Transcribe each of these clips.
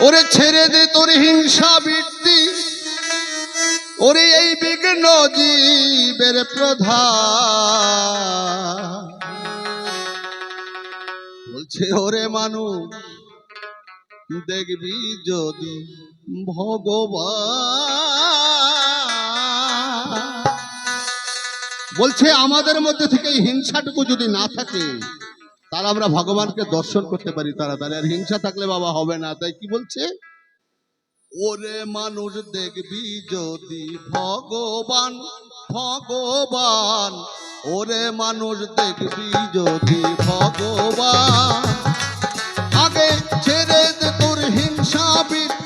ওরে ছেড়ে দে তোর হিংসা বৃত্তি। ওরে এই বিঘ্ন জীবের প্রধান। বলছে, ওরে মানুষ, দেখবি যদি ভগবান। বলছে, আমাদের মধ্যে থেকে হিংসাটুকু যদি না থাকে তাহলে আমরা ভগবানকে দর্শন করতে পারি তাড়াতাড়ি আর হিংসা থাকলে বাবা হবে না, তাই কি বলছে? ওরে মানুষ দেখবি যদি ভগবান ভগবান, ওরে মানুষ দেখবি যদি ভগবান। আগে ছেড়ে তোর হিংসা বৃত্তি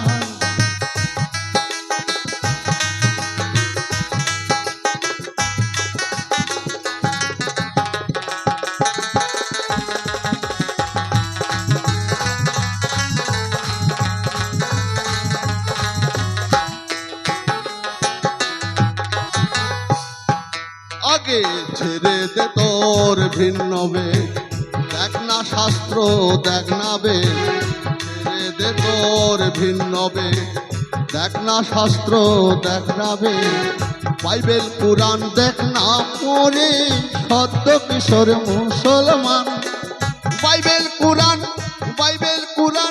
আগে ছেড়ে দে তোর ভিন্ন বে দেখ না শাস্ত্র, দেখ না বে ছেড়ে দে তোর ভিন্ন বে দেখ না শাস্ত্র, দেখ না বে বাইবেল পুরাণ দেখ না পড়ে সত্য কিশোর মুসলমান। বাইবেল পুরাণ বাইবেল পুরাণ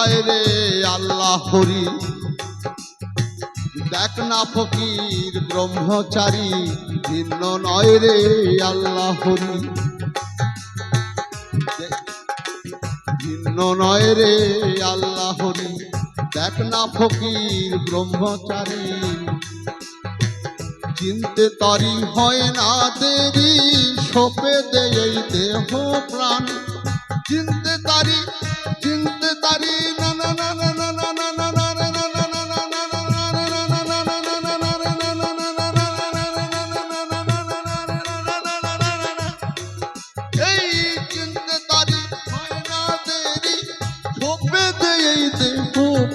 ভিন্ন রে আল্লাহ হরি। দেখ না ফকির, ব্রহ্মচারী, ভিন্ন নয় রে আল্লাহ হরি। ভিন্ন নয় রে আল্লাহ হরি। দেখ না ফকির, ব্রহ্মচারী। চিনতে তারি হয় না দেরি সোপে দে এই দেহ প্রাণ। চিনতে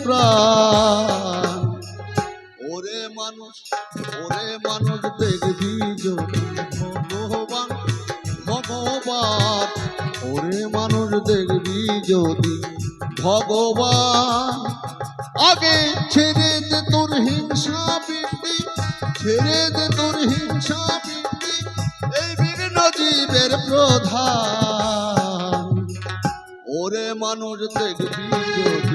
প্রাণ। ওরে মানুষ ওরে মানুষ দেখবি ভগবান ভগবান। ওরে মানুষ দেখবি যদি ভগবান। আগে ছেড়ে দে তোর হিংসা বৃত্তি ছেড়ে দে তোর হিংসা বৃত্তি এই বিঘ্ন জীবের প্রধান। ওরে মানুষ দেখবি যদি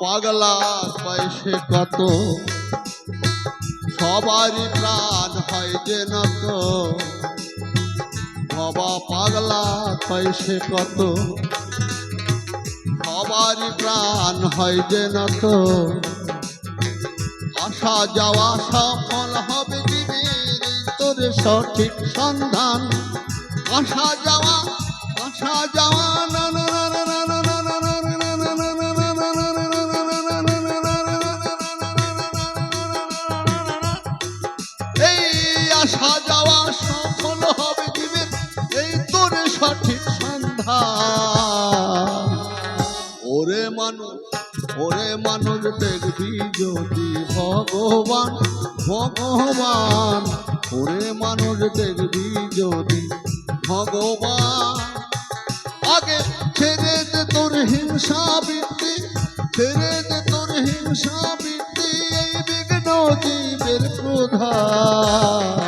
পাগলা বয়সে কত? সবারই প্রাণ হয় যে নত। বাবা পাগলা বয়সে কত? সবারই প্রাণ হয় যে নত। আসা যাওয়া সফল হবে জীবের তোর সঠিক সন্ধান। আসা যাওয়া আসা যাওয়া, না না না না সঠিক সন্ধান ওরে মানুষ ওরে মানুষ, দেখবি যদি ভগবান ভগবান। ওরে মানুষ, দেখবি যদি ভগবান। আগে ছেড়ে দে তোর হিংসা বৃত্তি, ছেড়ে দে তোর হিংসা বৃত্তি, এই বিঘ্ন জীবের প্রধান।